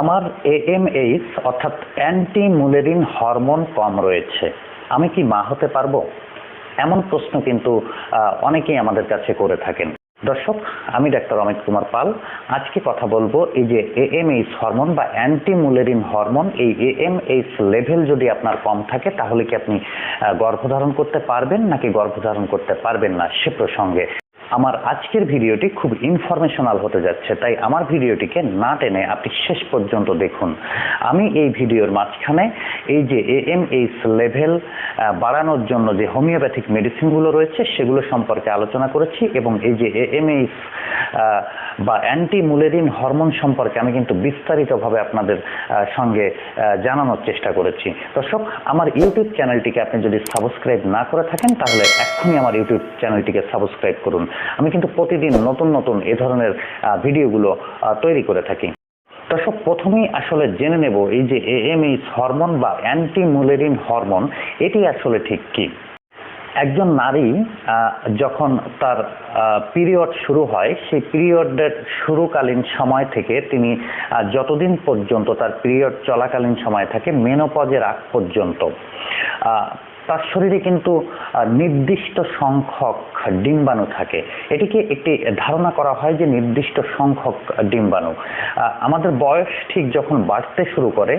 আমার এএমএইচ অর্থাৎ anti মুলেরিন hormone কম রয়েছে। আমি কি মা হতে পারব? এমন প্রশ্ন কিন্তু অনেকেই আমাদের কাছে করে থাকেন। দর্শক, আমি ডাক্তার অমিত কুমার পাল। আজকে কথা বলব এই যে এএমএইচ হরমোন বা অ্যান্টি মুলেরিন হরমোন এই এএমএইচ লেভেল যদি আপনার কম থাকে, তাহলে কি আপনি গর্ভধারণ করতে পারবেন নাকি গর্ভধারণ করতে পারবেন না সে প্রসঙ্গে। আমার আজকের ভিডিওটি খুব ইনফরমেশনাল হতে যাচ্ছে, তাই আমার ভিডিওটিকে না টেনে আপনি শেষ পর্যন্ত দেখুন। আমি এই ভিডিওর মাঝখানে এই যে এএমএইচ লেভেল বাড়ানোর জন্য যে হোমিওপ্যাথিক মেডিসিনগুলো রয়েছে, সেগুলো সম্পর্কে আলোচনা করেছি এবং এই যে এএমএইচ বা অ্যান্টি মুলেরিন হরমোন সম্পর্কে আমি কিন্তু বিস্তারিতভাবে আপনাদের সঙ্গে জানানোর চেষ্টা করেছি। দর্শক, আমার ইউটিউব চ্যানেলটিকে আপনি যদি সাবস্ক্রাইব না করে থাকেন, তাহলে এক্ষুনি আমার ইউটিউব চ্যানেলটিকে সাবস্ক্রাইব করুন। আমি কিন্তু প্রতিদিন নতুন নতুন এ ধরনের ভিডিওগুলো তৈরি করে থাকি। দর্শক, প্রথমেই আসলে জেনে নেব এই যে এএমএইচ হরমোন বা অ্যান্টি মুলেরিন হরমোন এটি আসলে ঠিক কি? একজন নারী যখন তার পিরিয়ড শুরু হয়, সেই পিরিয়ডের শুরুকালীন সময় থেকে তিনি যতদিন পর্যন্ত তার পিরিয়ড চলাকালীন সময় থাকে মেনোপজের আগ পর্যন্ত তার শরীরে কিন্তু নির্দিষ্ট সংখ্যক ডিম্বাণু থাকে। এটিকে একটি ধারণা করা হয় যে নির্দিষ্ট সংখ্যক ডিম্বাণু। আমাদের বয়স ঠিক যখন বাড়তে শুরু করে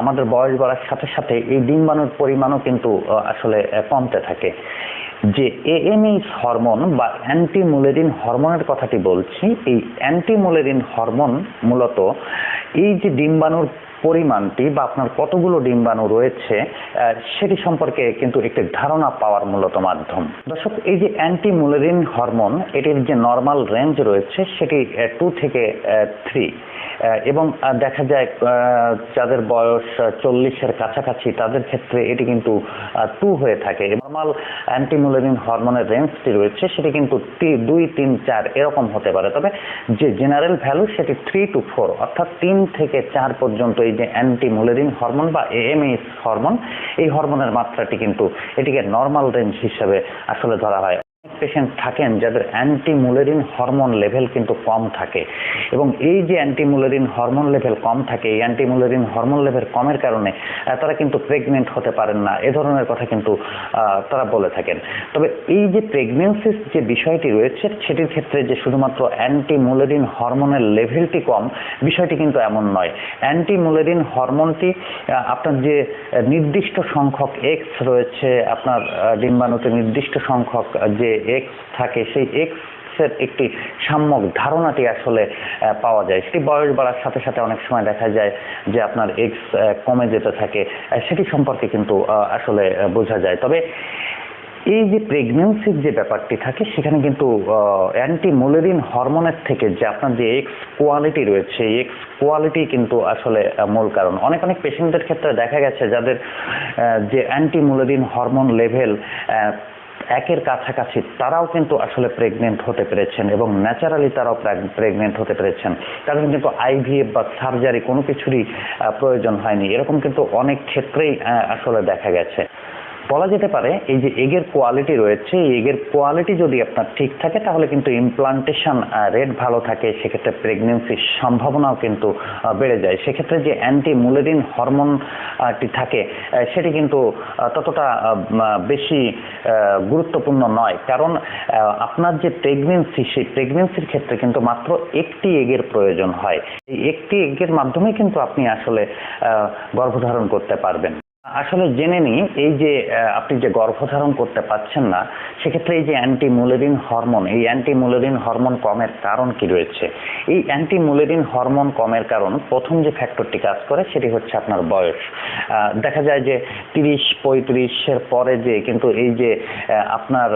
আমাদের বয়স বাড়ার সাথে সাথে এই ডিম্বাণুর পরিমাণও কিন্তু আসলে কমতে থাকে। যে এএমএইচ হরমোন বা অ্যান্টিমুলেরিন হরমোনের কথাটি বলছি, এই অ্যান্টিমুলেরিন হরমোন মূলত এই যে ডিম্বাণুর পরিমাণটি বা আপনার কতগুলো ডিম্বাণু রয়েছে সেটি সম্পর্কে কিন্তু একটি ধারণা পাওয়ার মূলত মাধ্যম। দর্শক, এই যে অ্যান্টিমুলেরিন হরমোন, এটির যে নর্মাল রেঞ্জ রয়েছে, সেটি টু থেকে থ্রি এবং দেখা যায় যাদের বয়স চল্লিশের কাছাকাছি, তাদের ক্ষেত্রে এটি কিন্তু টু হয়ে থাকে। নর্মাল অ্যান্টিমুলেরিন হরমোনের রেঞ্জটি রয়েছে, সেটি কিন্তু দুই, তিন, চার, এরকম হতে পারে। তবে যে জেনারেল ভ্যালু সেটি থ্রি টু ফোর অর্থাৎ তিন থেকে চার পর্যন্ত এই যে অ্যান্টিমোলেরিন হরমোন বা এএমএস হরমোন, এই হরমোনের মাত্রাটি কিন্তু এটিকে নর্মাল রেঞ্জ হিসেবে আসলে ধরা হয়। পেশেন্ট থাকেন, যাদের অ্যান্টিমুলেরিন হরমোন লেভেল কিন্তু কম থাকে। এবং এই যে অ্যান্টিমুলেরিন হরমোন লেভেল কম থাকে, এই অ্যান্টিমুলেরিন হরমোন লেভেল কমের কারণে তারা কিন্তু প্রেগনেন্ট হতে পারেন না। এ ধরনের কথা কিন্তু তারা বলে থাকেন। তবে এই যে প্রেগনেন্সির যে বিষয়টি রয়েছে, সেটির ক্ষেত্রে যে শুধুমাত্র অ্যান্টিমুলেরিন হরমোনের লেভেলটি কম, বিষয়টি কিন্তু এমন নয়। অ্যান্টিমুলেরিন হরমোনটি আপনার যে নির্দিষ্ট সংখ্যক এক্স রয়েছে, আপনার ডিম্বাণুতে নির্দিষ্ট সংখ্যক যে এক্স থাকে, সেই এক্সের একটি সাম্যক ধারণাটি আসলে পাওয়া যায়। সেটি বয়স বাড়ার সাথে সাথে অনেক সময় দেখা যায় যে আপনার এক্স কমে যেতে থাকে। সেটি সম্পর্কে কিন্তু আসলে বোঝা যায়। তবে এই যে প্রেগনেন্সির যে ব্যাপারটি থাকে, সেখানে কিন্তু অ্যান্টি মুলেরিন হরমোনের থেকে যে আপনার যে এক্স কোয়ালিটি রয়েছে, এই এক্স কোয়ালিটি কিন্তু আসলে মূল কারণ। অনেক অনেক পেশেন্টদের ক্ষেত্রে দেখা গেছে যাদের যে অ্যান্টি মুলেরিন হরমোন লেভেল একের কাছাকাছি তারাও কিন্তু আসলে প্রেগনেন্ট হতে পেরেছেন এবং ন্যাচারালি তারাও প্রেগনেন্ট হতে পেরেছেন। কারণ কিন্তু আইভিএফ বা সার্জারি কোনো কিছুরই প্রয়োজন হয়নি। এরকম কিন্তু অনেক ক্ষেত্রেই আসলে দেখা গেছে। বলা যেতে পারে, এই যে এগের কোয়ালিটি রয়েছে, এই এগের কোয়ালিটি যদি আপনার ঠিক থাকে, তাহলে কিন্তু ইমপ্লান্টেশন রেট ভালো থাকে, সেক্ষেত্রে প্রেগনেন্সির সম্ভাবনাও কিন্তু বেড়ে যায়। সেক্ষেত্রে যে অ্যান্টি মুলেরিন হরমোনটি থাকে সেটি কিন্তু ততটা বেশি গুরুত্বপূর্ণ নয়। কারণ আপনার যে প্রেগনেন্সি সেই প্রেগনেন্সির ক্ষেত্রে কিন্তু মাত্র একটি এগের প্রয়োজন হয়। এই একটি এগের মাধ্যমে কিন্তু আপনি আসলে গর্ভধারণ করতে পারবেন। আসলে জেনে নিই, এই যে আপনি যে গর্ভধারণ করতে পারছেন না, সেক্ষেত্রে এই যে অ্যান্টি মুলেরিন হরমোন, এই অ্যান্টি মুলেরিন হরমোন কমের কারণ কি রয়েছে? এই অ্যান্টি মুলেরিন হরমোন কমের কারণ প্রথম যে ফ্যাক্টরটি কাজ করে সেটি হচ্ছে আপনার বয়স। দেখা যায় যে তিরিশ, পঁয়ত্রিশের পরে যে কিন্তু এই যে আপনার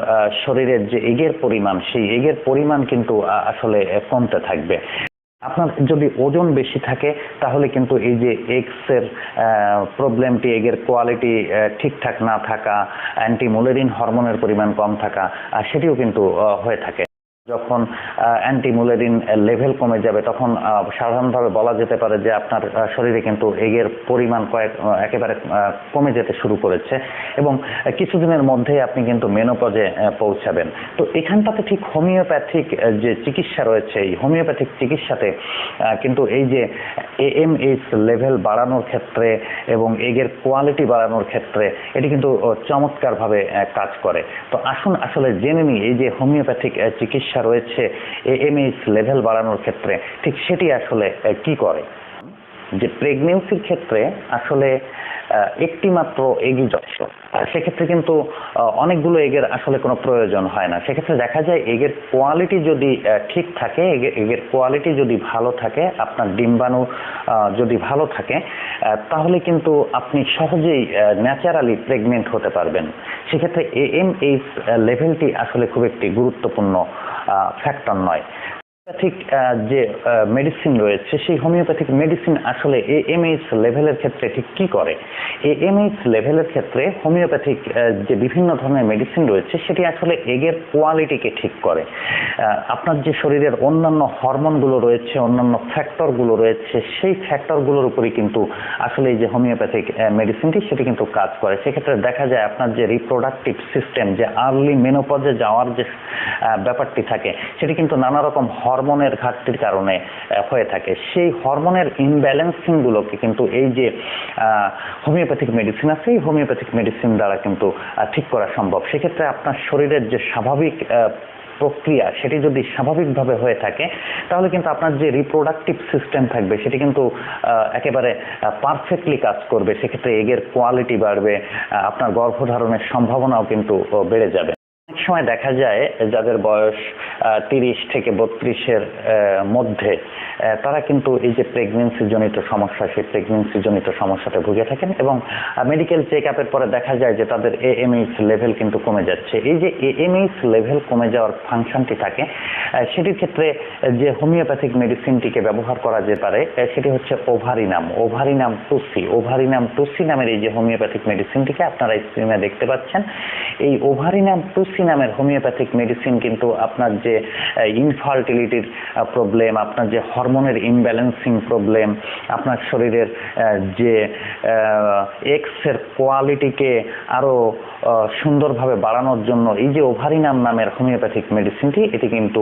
শরীরের যে এগের পরিমাণ, সেই এগের পরিমাণ কিন্তু আসলে কমতে থাকবে। আপনার যদি ওজন বেশি থাকে, তাহলে কিন্তু এই যে এক্সের প্রবলেমটি, এগের কোয়ালিটি ঠিকঠাক না থাকা, অ্যান্টিমোলেরিন হরমোনের পরিমাণ কম থাকা সেটিও কিন্তু হয়ে থাকে। যখন অ্যান্টিমুলেরিন লেভেল কমে যাবে তখন সাধারণভাবে বলা যেতে পারে যে আপনার শরীরে কিন্তু এগের পরিমাণ কয়েক একেবারে কমে যেতে শুরু করেছে এবং কিছুদিনের মধ্যেই আপনি কিন্তু মেনোপজে পৌঁছাবেন। তো এখানটাতে ঠিক হোমিওপ্যাথিক যে চিকিৎসা রয়েছে এই হোমিওপ্যাথিক চিকিৎসাতে কিন্তু এই যে এএমএইচ লেভেল বাড়ানোর ক্ষেত্রে এবং এগের কোয়ালিটি বাড়ানোর ক্ষেত্রে এটি কিন্তু চমৎকারভাবে কাজ করে। তো আসুন আসলে জেনে নিই এই যে হোমিওপ্যাথিক আহ, চিকিৎসা রয়েছে এএমএইচ লেভেল বাড়ানোর ক্ষেত্রে, ঠিক সেটি আসলে কি করে? যে প্রেগনেন্সির ক্ষেত্রে আসলে একটি মাত্র এগই যথেষ্ট। সেক্ষেত্রে কিন্তু অনেকগুলো এগের আসলে কোনো প্রয়োজন হয় না। সেক্ষেত্রে দেখা যায় এগের কোয়ালিটি যদি ঠিক থাকে, এগে- এগের কোয়ালিটি যদি ভালো থাকে, আপনার ডিম্বাণু যদি ভালো থাকে তাহলে কিন্তু আপনি সহজেই ন্যাচারালি প্রেগনেন্ট হতে পারবেন। সেক্ষেত্রে এএমএইচ লেভেলটি আসলে খুব একটি গুরুত্বপূর্ণ ফ্যাক্টর নয়। হোমিওপ্যাথিক যে মেডিসিন রয়েছে, সেই হোমিওপ্যাথিক মেডিসিন আসলে এএমএইচ লেভেলের ক্ষেত্রে ঠিক কি করে? এএমএইচ লেভেলের ক্ষেত্রে হোমিওপ্যাথিক যে বিভিন্ন ধরনের মেডিসিন রয়েছে, সেটি আসলে এগের কোয়ালিটিকে ঠিক করে। আপনার যে শরীরের অন্যান্য হরমোনগুলো রয়েছে, অন্যান্য ফ্যাক্টরগুলো রয়েছে, সেই ফ্যাক্টরগুলোর উপরই কিন্তু আসলে এই যে হোমিওপ্যাথিক মেডিসিনটি সেটি কিন্তু কাজ করে। সেক্ষেত্রে দেখা যায় আপনার যে রিপ্রোডাক্টিভ সিস্টেম যে আর্লি মেনোপজে যাওয়ার যে ব্যাপারটি থাকে, সেটি কিন্তু নানা রকম হরমোনের ঘাটতির কারণে হয়ে থাকে। সেই হরমোনের ইনব্যালেন্সিংগুলোকে কিন্তু এই যে হোমিওপ্যাথিক মেডিসিন আছে, এই হোমিওপ্যাথিক মেডিসিন দ্বারা কিন্তু ঠিক করা সম্ভব। সেক্ষেত্রে আপনার শরীরের যে স্বাভাবিক প্রক্রিয়া, সেটি যদি স্বাভাবিকভাবে হয়ে থাকে, তাহলে কিন্তু আপনার যে রিপ্রোডাক্টিভ সিস্টেম থাকবে, সেটি কিন্তু একেবারে পারফেক্টলি কাজ করবে। সেক্ষেত্রে এগের কোয়ালিটি বাড়বে আপনার গর্ভধারণের সম্ভাবনাও কিন্তু বেড়ে যাবে। সময় দেখা যায় যাদের বয়স তিরিশ থেকে বত্রিশের মধ্যে তারা কিন্তু এই যে প্রেগনেন্সি জনিত সমস্যা, সেই প্রেগনেন্সি জনিত সমস্যাতে ভুগে থাকেন এবং মেডিকেল চেক আপের পরে দেখা যায় যে তাদের এএমএইচ লেভেল কিন্তু কমে যাচ্ছে। এই যে এএমএইচ লেভেল কমে যাওয়ার ফাংশনটি থাকে সেটির ক্ষেত্রে যে হোমিওপ্যাথিক মেডিসিনটিকে ব্যবহার করা যেতে পারে সেটি হচ্ছে ওভারিনাম ওভারিনাম টুসি ওভারিনাম টুসি নামের এই যে হোমিওপ্যাথিক মেডিসিনটিকে আপনারা স্ক্রিনে দেখতে পাচ্ছেন। এই ওভারিনাম টুসি নামের হোমিওপ্যাথিক মেডিসিন কিন্তু আপনার যে ইনফার্টিলিটির প্রবলেম আপনার যে হরমোনের ইমব্যালেন্সিং প্রবলেম আপনার শরীরের যে এক্সের কোয়ালিটিকে আরও আহ, সুন্দরভাবে বাড়ানোর জন্য এই যে ওভারিনাম নামের হোমিওপ্যাথিক মেডিসিনটি, এটি কিন্তু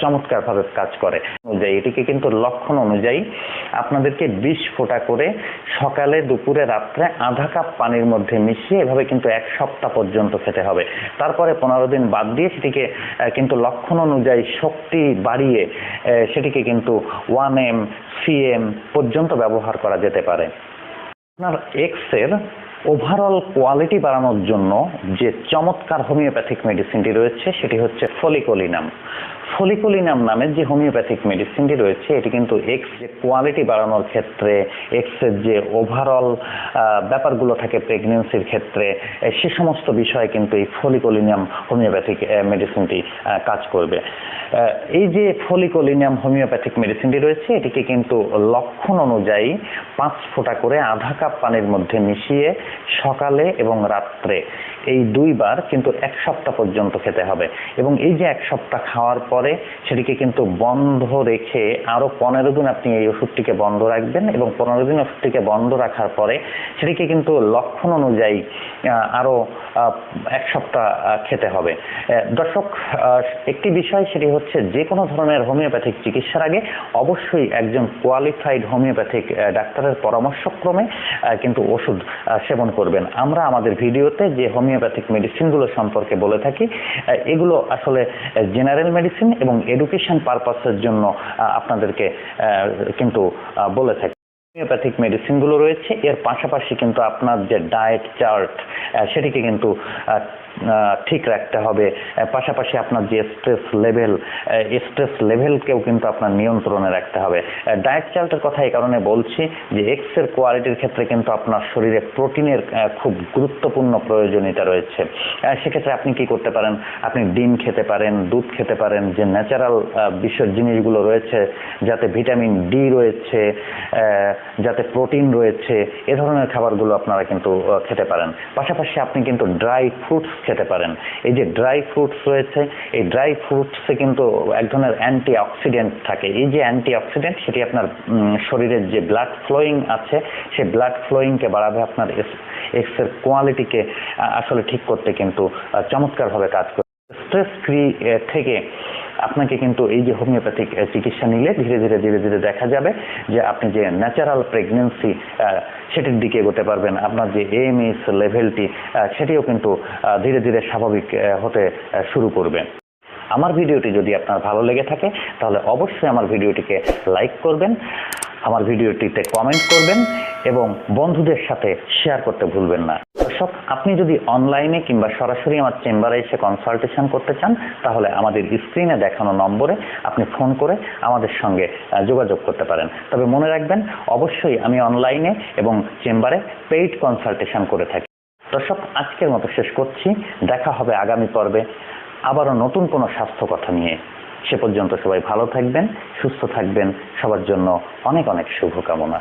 চমৎকারভাবে কাজ করে। অনুযায়ী এটিকে কিন্তু লক্ষণ অনুযায়ী আপনাদেরকে বিশ ফোঁটা করে সকালে, দুপুরে, রাত্রে আধা কাপ পানির মধ্যে মিশিয়ে এভাবে কিন্তু এক সপ্তাহ পর্যন্ত খেতে হবে। তারপরে পনেরো দিন বাদ দিয়ে সেটিকে কিন্তু লক্ষণ অনুযায়ী শক্তি বাড়িয়ে সেটিকে কিন্তু ওয়ান এম সি এম পর্যন্ত ব্যবহার করা যেতে পারে। আপনার এক্সের ওভারঅল কোয়ালিটি বাড়ানোর জন্য যে চমৎকার হোমিওপ্যাথিক মেডিসিনটি রয়েছে সেটি হচ্ছে ফলিকোলিনাম ফলিকোলিনাম নামের যে হোমিওপ্যাথিক মেডিসিনটি রয়েছে, এটি কিন্তু এক্স যে কোয়ালিটি বাড়ানোর ক্ষেত্রে এক্সের যে ওভারঅল ব্যাপারগুলো থাকে প্রেগনেন্সির ক্ষেত্রে সে সমস্ত বিষয়ে কিন্তু এই ফলিকোলিনাম হোমিওপ্যাথিক মেডিসিনটি কাজ করবে। এই যে ফলিকোলিনাম হোমিওপ্যাথিক মেডিসিনটি রয়েছে, এটিকে কিন্তু লক্ষণ অনুযায়ী পাঁচ ফোঁটা করে আধা কাপ পানির মধ্যে মিশিয়ে সকালে এবং রাত্রে এই দুইবার কিন্তু এক সপ্তাহ পর্যন্ত খেতে হবে। এবং এই যে এক সপ্তাহ খাওয়ার পরে সেটিকে কিন্তু বন্ধ রেখে আরও পনেরো দিন আপনি এই ওষুধটিকে বন্ধ রাখবেন এবং পনেরো দিন ওষুধটিকে বন্ধ রাখার পরে সেটিকে কিন্তু লক্ষণ অনুযায়ী আরও এক সপ্তাহ খেতে হবে। দর্শক একটি বিষয় সেটি হচ্ছে যে কোনো ধরনের হোমিওপ্যাথিক চিকিৎসার আগে অবশ্যই একজন কোয়ালিফাইড হোমিওপ্যাথিক ডাক্তারের পরামর্শক্রমে কিন্তু ওষুধ সেবন করবেন। আমরা আমাদের ভিডিওতে যে হোমিওপ্যাথিক মেডিসিনগুলো সম্পর্কে বলে থাকি এগুলো আসলে জেনারেল মেডিসিন এবং এডুকেশন পারপাসের জন্য আপনাদেরকে কিন্তু বলে থাকেন হোমিওপ্যাথিক মেডিসিনগুলো রয়েছে, এর পাশাপাশি কিন্তু আপনার যে ডায়েট চার্ট সেটিকে কিন্তু ঠিক রাখতে হবে। পাশাপাশি আপনার যে স্ট্রেস লেভেল স্ট্রেস লেভেলকেও কিন্তু আপনার নিয়ন্ত্রণে রাখতে হবে। ডায়েট চার্টের কথা এই কারণে বলছি যে এক্সের কোয়ালিটির ক্ষেত্রে কিন্তু আপনার শরীরে প্রোটিনের খুব গুরুত্বপূর্ণ প্রয়োজনীয়তা রয়েছে। সেক্ষেত্রে আপনি কি করতে পারেন? আপনি ডিম খেতে পারেন, দুধ খেতে পারেন, যে ন্যাচারাল বিষয় জিনিসগুলো রয়েছে, যাতে ভিটামিন ডি রয়েছে যাতে প্রোটিন রয়েছে, এ ধরনের খাবারগুলো আপনারা কিন্তু খেতে পারেন। পাশাপাশি আপনি কিন্তু ড্রাই ফ্রুটস খেতে পারেন। এই যে ড্রাই ফ্রুটস রয়েছে, এই ড্রাই ফ্রুটসে কিন্তু এক ধরনের অ্যান্টি অক্সিডেন্ট থাকে। এই যে অ্যান্টি অক্সিডেন্ট সেটি আপনার শরীরের যে ব্লাড ফ্লোয়িং আছে সেই ব্লাড ফ্লোয়িংকে বাড়াবে, আপনার এক্সের কোয়ালিটিকে আসলে ঠিক করতে কিন্তু চমৎকারভাবে কাজ করে। স্ট্রেস ফ্রি থেকে আপনাকে কিন্তু এই যে হোমিওপ্যাথিক চিকিৎসা নিলে ধীরে ধীরে ধীরে ধীরে দেখা যাবে যে আপনি যে ন্যাচারাল প্রেগনেন্সি সেটির দিকে এগোতে পারবেন। আপনার যে এএমএস লেভেলটি সেটিও কিন্তু ধীরে ধীরে স্বাভাবিক হতে শুরু করবে। আমার ভিডিওটি যদি আপনার ভালো লেগে থাকে, তাহলে অবশ্যই আমার ভিডিওটিকে লাইক করবেন, আমার ভিডিওটিতে কমেন্ট করবেন এবং বন্ধুদের সাথে শেয়ার করতে ভুলবেন না। দর্শক আপনি যদি অনলাইনে কিংবা সরাসরি আমার চেম্বারে এসে কনসালটেশন করতে চান, তাহলে আমাদের স্ক্রিনে দেখানো নম্বরে আপনি ফোন করে আমাদের সঙ্গে যোগাযোগ করতে পারেন। তবে মনে রাখবেন, অবশ্যই আমি অনলাইনে এবং চেম্বারে পেইড কনসালটেশন করে থাকি। দর্শক, আজকের মতো শেষ করছি। দেখা হবে আগামী পর্বে। আবারও নতুন কোনো স্বাস্থ্য কথা নিয়ে। সে পর্যন্ত সবাই ভালো থাকবেন, সুস্থ থাকবেন। সবার জন্য অনেক অনেক শুভকামনা।